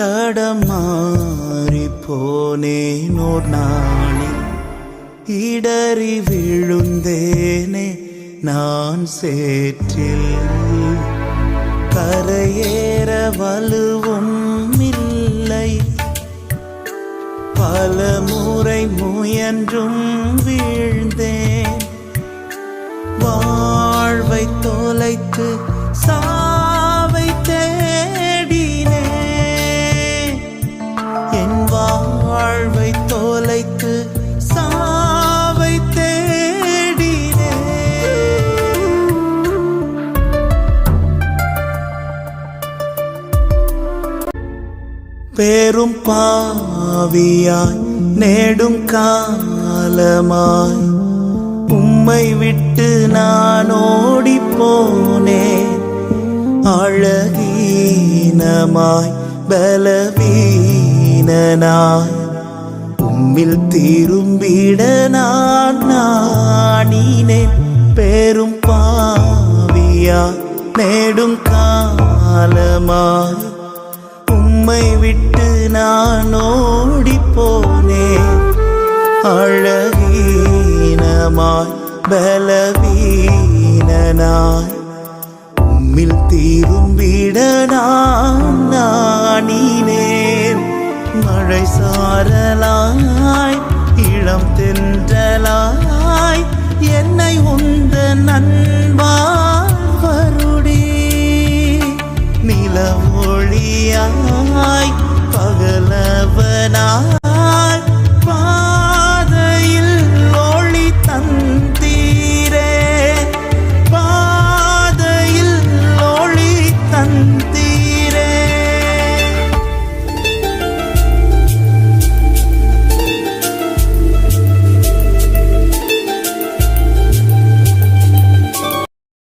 தடமாறி மாறி போனேனோர் நாளில் இடறி விழுந்தேனே நான் சேற்றில். கரையேற வலுவும் இல்லை. பல முறை முயன்றும் வீழ்ந்தேன். வாழ்வை தொலைத்து சா பேரும் பாவியாய் நேடும் காலமாய். உம்மை விட்டு நான் ஓடி போனேன் அழகீனமாய் பலவீனனாய். உம்மில் திரும்பிட நான் நாணினேன் பேரும் பாவியா நேடும் காலமாய். உம்மை விட்டு நான் ஓடி போனேன் அழகீனமாய் பலவீனனாய். உம்மில் திரும்பிட நான் நாணினேன் மழை சாரலாய் ai